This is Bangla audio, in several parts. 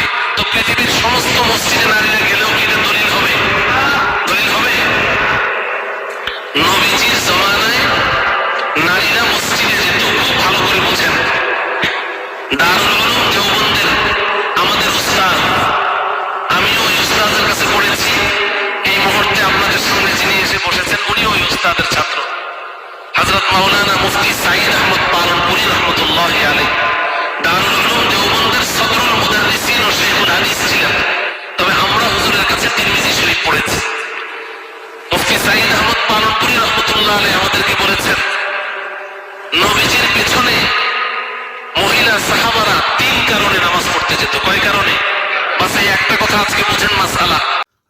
করে তো পৃথিবীর সমস্ত মসজিদে নারীরা গেলেও কি দলিল হবে। দলিল হবে, নবীজির জমানায় নারীরা মসজিদে যেত ভালো করে বোঝেন। আমাদের উস্তাদ। আমিও ওই কাছে পড়েছি। এই মুহূর্তে আপনাদের সামনে যিনি এসে বসেছেন উনি ওই ছাত্র। হযরত মাওলানা মুফতি সাইদ আহমদ পালনপুরি রহমতুল্লাহ আলাই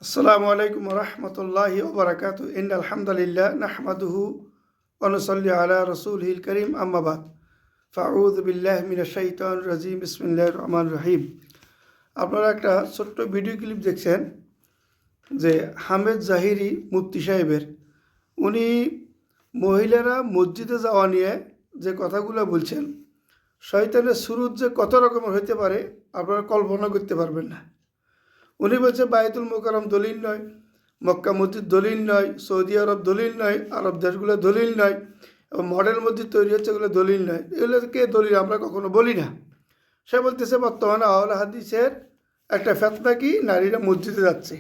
আসসালামু আলাইকুম রহমতুল্লাহি ওবরাকাত ইন আলহামদুলিল্লাহ নাহমাদুহু অনুসল্লি আলা রসুল হিল করিম আম্মাবাদ ফাউদ বিল্লাহ মিনা শাইতান রাজিম। বিসমিল্লাহ রহমান রহিম। আপনারা একটা ছোট্ট ভিডিও ক্লিপ দেখছেন যে হামেদ জাহিরি মুফতি সাহেবের। উনি মহিলারা মসজিদে যাওয়া নিয়ে যে কথাগুলো বলছেন, শয়তানের সুরুত যে কত রকমের হইতে পারে, আপনারা কল্পনা করতে পারবেন না। উনি বলছে, বায়তুল মোকারম দলিল নয়, মক্কা মসজিদ দলিল নয়, সৌদি আরব দলিল নয়, আরব দেশগুলো দলিল নয়, এবং মডেল মসজিদ তৈরি হচ্ছে এগুলো দলিল নয়। এগুলো কে দলিল আমরা কখনো বলি না। সে বলতেছে, বর্তমানে আওয়াল হাদিসের একটা ফেতনা কি? নারীরা মসজিদে যাচ্ছে।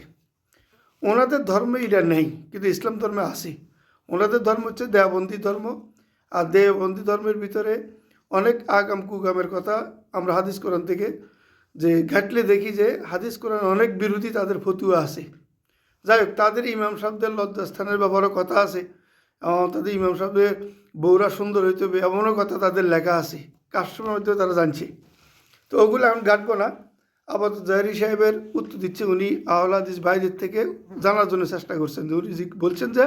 ওনাদের ধর্মে এটা নেই, কিন্তু ইসলাম ধর্মে আসে ওনাদের ধর্ম হচ্ছে দেওবন্দি ধর্ম, আর দেওবন্দি ধর্মের ভিতরে অনেক আগাম কুগামের কথা আমরা হাদিস কোরআন থেকে যে ঘাটলে দেখি যে হাদিস কোরআন অনেক বিরোধী তাদের ফতুয়া আছে। যাই হোক তাদের ইমাম সাহেবদের লজ্জাস্থানের ব্যাপারেও কথা আছে। তাদের ইমাম সাহেবের বউরা সুন্দর হইতে হবে এমনও কথা তাদের লেখা আছে। কাস্টমার মধ্যেও তারা জানছে। তো ওগুলো আমি ঘাটবো না। আপাতত জাহরি সাহেবের উত্তর দিচ্ছে উনি আহল হাদিস ভাইদের থেকে জানার জন্য চেষ্টা করছেন যে উনি বলছেন যে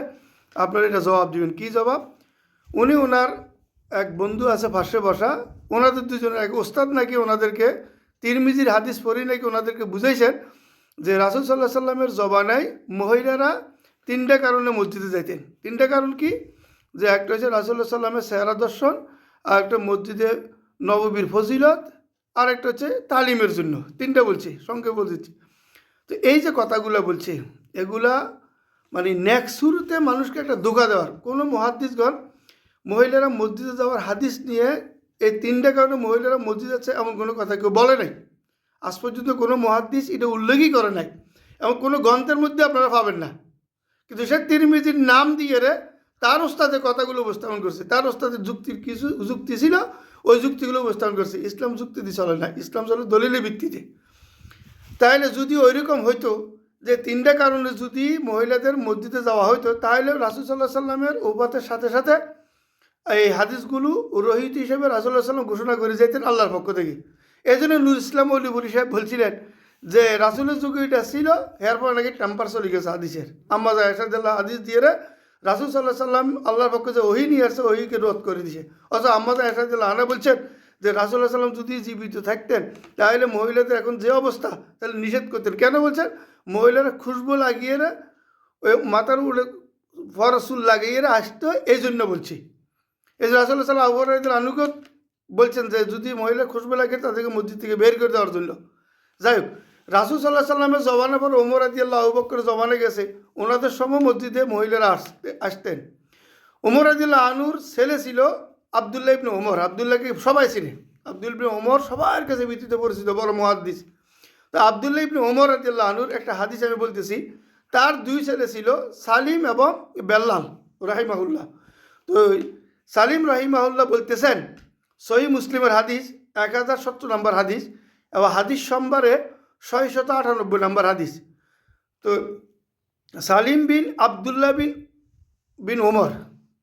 আপনারা এটা জবাব দিবেন। কী জবাব? উনি ওনার এক বন্ধু আছে পাশে বসা, ওনাদের দুজনের এক ওস্তাদ নাকি ওনাদেরকে তিরমিজির হাদিস পড়ি নাকি ওনাদেরকে বুঝাইছেন যে রাসুল সাল্লাহ সাল্লামের জবানায় মহিলারা তিনটা কারণে মসজিদে যাইতেন। তিনটা কারণ কি? যে একটা হচ্ছে রাসুল্লাহ সাল্লামের সেহারা দর্শন, আর একটা মসজিদে নববীর ফজিলত, আর একটা হচ্ছে তালিমের জন্য। তিনটা বলছি, সংক্ষেপ বলছি তো এই যে কথাগুলো বলছে, এগুলা মানে নেক্সট শুরুতে মানুষকে একটা ধোকা দেওয়ার। কোনো মহাদ্দিসগণ মহিলারা মসজিদে যাওয়ার হাদিস নিয়ে এই তিনটা কারণে মহিলারা মসজিদ যাচ্ছে এমন কোনো কথা কেউ বলে নাই। আজ পর্যন্ত কোনো মহাদ্দিস এটা উল্লেখই করে নাই এমন কোনো গ্রন্থের মধ্যে আপনারা পাবেন না। কিন্তু সে তিরমিজির নাম দিয়ে রে তার ওস্তাদের কথাগুলো উপস্থাপন করছে। তার ওস্তাদের যুক্তির কিছু যুক্তি ছিল, ওই যুক্তিগুলো উপস্থাপন করছে। ইসলাম যুক্তি দিয়ে চলে না, ইসলাম চলে দলিলের ভিত্তিতে। তাহলে যদি ওই রকম হইতো যে তিনটা কারণে যদি মহিলাদের মসজিদে যাওয়া হইতো তাহলে রাসুল সাল্লাহ সাল্লামের ওবাতের সাথে সাথে এই হাদিসগুলো রোহিত হিসেবে রাসুল্লাহ সাল্লাম ঘোষণা করে যেতেন আল্লাহর পক্ষ থেকে। এই জন্য নুর ইসলাম অলিবুরি সাহেব বলছিলেন যে রাসুলের যুগে এটা ছিল, এরপর নাকি টেম্পার চলে গেছে হাদিসের। আম্মা এসাদুল্লাহ হাদিস দিয়ে রাসুল সাল্লাহ সাল্লাম আল্লাহর পক্ষে যে ওহি নিয়ে আসছে ওহিকে রোধ করে দিছে অথচ আম্মা এসাদুল্লাহ আনা বলছেন যে রাসুল্লাহ সাল্লাম যদি জীবিত থাকতেন, তাহলে মহিলাদের এখন যে অবস্থা, তাহলে নিষেধ করতেন। কেন বলছেন? মহিলারা খুশবু লাগিয়ে ওই মাথার উড়ে ফরসুল লাগিয়ে আসতো, এই জন্য বলছি। এই যে রাসুল্লাহ সাল্লাহ আনুগত বলছেন যে যদি মহিলা খুশবু লাগে তাদেরকে মসজিদ থেকে বের করে দেওয়ার জন্য। যাই হোক, রাসুল সাল্লাহ সাল্লামের জবানের পর ওমর আদি আল্লাহ আবুবকর জবানে গেছে, ওনাদের সময় মসজিদে মহিলারা আসতে, আসতেন। ওমর আদিল্লাহ আনুর ছেলে ছিল আবদুল্লাহ ইবনে ওমর, আবদুল্লাহকে সবাই চিনে। আব্দুল ইবনে ওমর সবার কাছে বিতৃত পরিচিত, বড় মহাদ্দিস। তো আবদুল্লাহ ইবনে ওমর আদিল্লাহ আনুর একটা হাদিস আমি বলতেছি, তার দুই ছেলে ছিল সালিম এবং বেল্লাল, রাহিমাহুল্লাহ। তো সালিম রাহিমাহুল্লাহ বলতেছেন, সহি মুসলিমের হাদিস এক হাজার সত্তর নম্বর হাদিস এবং হাদিস সম্বারে ছয়শত আটানব্বই নম্বর হাদিস। তো সালিম বিন আবদুল্লাহ বিন বিন ওমর,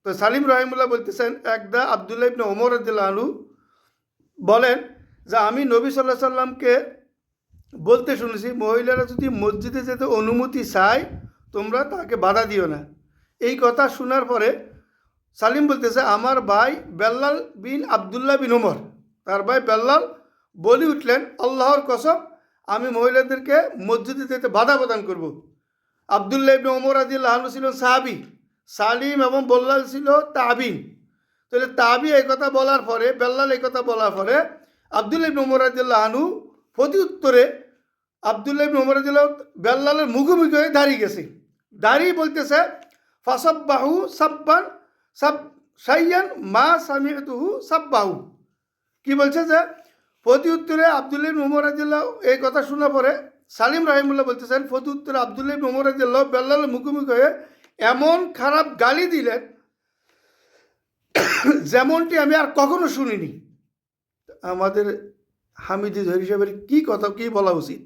তো সালিম রহিমুল্লাহ বলতেছেন, একদা আবদুল্লাহ ইবনে ওমর আনু বলেন যে আমি নবী সাল্লাহ সাল্লামকে বলতে শুনেছি, মহিলারা যদি মসজিদে যেতে অনুমতি চায়, তোমরা তাকে বাধা দিও না। এই কথা শোনার পরে সালিম বলতেছে, আমার ভাই বেল্লাল বিন আবদুল্লাহ বিন ওমর তার ভাই বেল্লাল বলি উঠলেন, আল্লাহর কসম, আমি মহিলাদেরকে মসজিদে যেতে বাধা প্রদান করব। আবদুল্লাহ ইবনে ওমর আদিল্লাহ ছিলেন সাহাবি, সালিম এবং বল্লাল ছিল তাবিন। তাহলে তাবি এই কথা বলার পরে, বেল্লাল এই কথা বলার পরে, আবদুল্লাহ ইবনে ওমর আদিল্লাহ আনু প্রতি উত্তরে আবদুল্লাহ ইবনে ওমর রাদিয়াল্লাহু বেল্লালের মুখোমুখি হয়ে দাঁড়িয়ে গেছে। দাঁড়িয়ে বলতেছে, ফাসাব্বাহু সাব্বান সাব সাইয়ান মা সামিআতুহু সাব্বাহু। কি বলছে যে প্রতি উত্তরে আবদুল্লাহ ইবনে ওমর এই কথা শোনার পরে সালিম রাহিমুল্লাহ বলতেছেন প্রতি উত্তরে আবদুল্লাহ ইবনে ওমর রাদিয়াল্লাহু বেল্লালের মুখোমুখি হয়ে এমন খারাপ গালি দিলেন, যেমনটি আমি আর কখনো শুনিনি। আমাদের হামিদি ধরি সাহেবের কী কথা, কী বলা উচিত?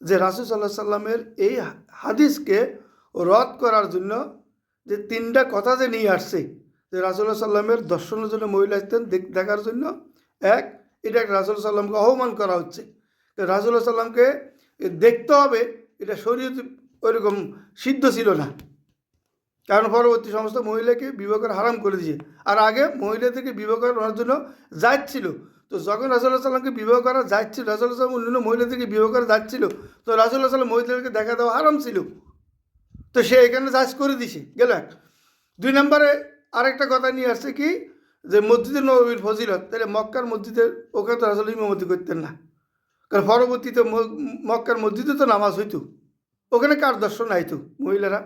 যে রাসুল সাল্লাহ সাল্লামের এই হাদিসকে রদ করার জন্য যে তিনটা কথা যে নিয়ে আসছে, যে রাসুল্লাহ সাল্লামের দর্শনের জন্য মহিলা আসতেন দেখার জন্য, এক, এটা রাসুল সাল্লামকে অপমান করা হচ্ছে। রাসুল্লাহ সাল্লামকে দেখতে হবে, এটা শরীর ওইরকম সিদ্ধ ছিল না। কারণ পরবর্তী সমস্ত মহিলাকে বিবাহ করা হারাম করে দিয়েছে। আর আগে মহিলাদেরকে বিবাহ করার জন্য যাচ্ছিল তো যখন রাসুল্লাহ সাল্লামকে বিবাহ করা যাচ্ছিল রাসুল্লাহ সাল্লাম অন্যান্য মহিলাদেরকে বিবাহ করা যাচ্ছিল তো রাসুল্লাহ সাল্লাম মহিলাদেরকে দেখা দেওয়া হারাম ছিল। তো সে এখানে যাচ করে দিছে, গেল এক। দুই নম্বরে আরেকটা কথা নিয়ে আসছে কি, যে মসজিদের নবীর ফজিলত, তাহলে মক্কার মসজিদের ওখানে তো আসলে ইমামতি করতেন না। কারণ পরবর্তীতে মক্কার মসজিদে তো নামাজ হইতো। ওখানে কার দর্শন আইতো, মহিলারা?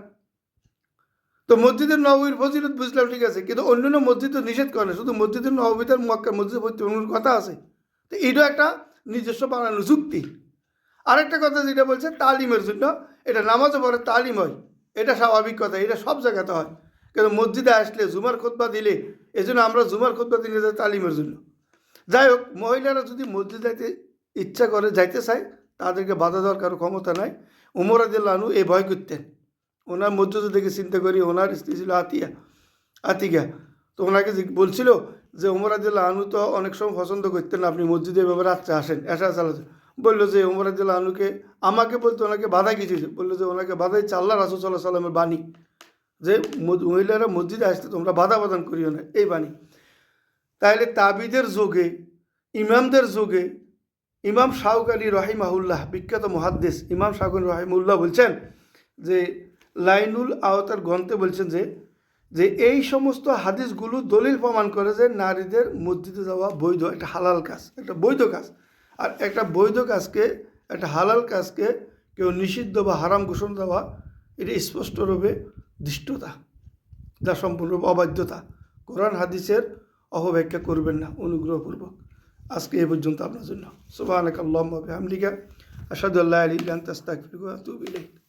তো মসজিদের নবীর ফজিলত বুঝলাম ঠিক আছে, কিন্তু অন্যান্য মসজিদ নিষেধ করে না, শুধু মসজিদের নবীদের মক্কার মসজিদে ভর্তি কথা আছে। তো এইটাও একটা নিজস্ব বানানো যুক্তি। আরেকটা কথা যেটা বলছে, তালিমের জন্য, এটা নামাজও পরে তালিম হয়। এটা স্বাভাবিক কথা, এটা সব জায়গাতে হয়। কিন্তু মসজিদে আসলে জুমার খোদবা দিলে এই জন্য আমরা জুমার খোদবা দিলে যাই তালিমের জন্য। যাই হোক, মহিলারা যদি মসজিদ যাইতে ইচ্ছা করে, যাইতে চায়, তাদেরকে বাধা দেওয়ার কারও ক্ষমতা নাই। উমর আদিল্লাহনু এই ভয় করতেন। ওনার মসজিদে দেখে চিন্তা করি, ওনার স্ত্রী ছিল আতিয়া, আতিকা। তো ওনাকে বলছিল যে, উমর আদিল্লাহ আনু তো অনেক সময় পছন্দ করতেন আপনি মসজিদে এভাবে রাত্রে আসেন এসা চালাতে বলল যে, উমর আনুকে আমাকে বলতো ওনাকে বাধা কিছু বলল যে, ওনাকে বাধাই চাল্লা রাসুল সাল্লাহ সাল্লামের বাণী। যে মহিলারা মসজিদে আসতে তোমরা বাধা প্রদান করিও না, এই বাণী। তাহলে তাবিদের যুগে, ইমামদের যুগে, ইমাম শাহুক আলী রহিমাহুল্লাহ, বিখ্যাত মহাদ্দেশ ইমাম শাহুক আলী রহিমুল্লাহ বলছেন যে, লাইনুল আওতার গ্রন্থে বলছেন যে যে এই সমস্ত হাদিসগুলো দলিল প্রমাণ করে যে, নারীদের মসজিদে যাওয়া বৈধ একটা হালাল কাজ একটা বৈধ কাজ। আর একটা বৈধ কাজকে, একটা হালাল কাজকে কেউ নিষিদ্ধ বা হারাম ঘোষণা দেওয়া, এটা স্পষ্টরূপে দৃষ্টতা যা সম্পূর্ণ অবাধ্যতা। কোরআন হাদিসের অপব্যাখ্যা করবেন না, অনুগ্রহপূর্বক। আজকে এ পর্যন্ত আপনার জন্য। সুবাহ আল্লাহ হামলিকা আসাদুল্লাহ আলী আতুব ইলাইক।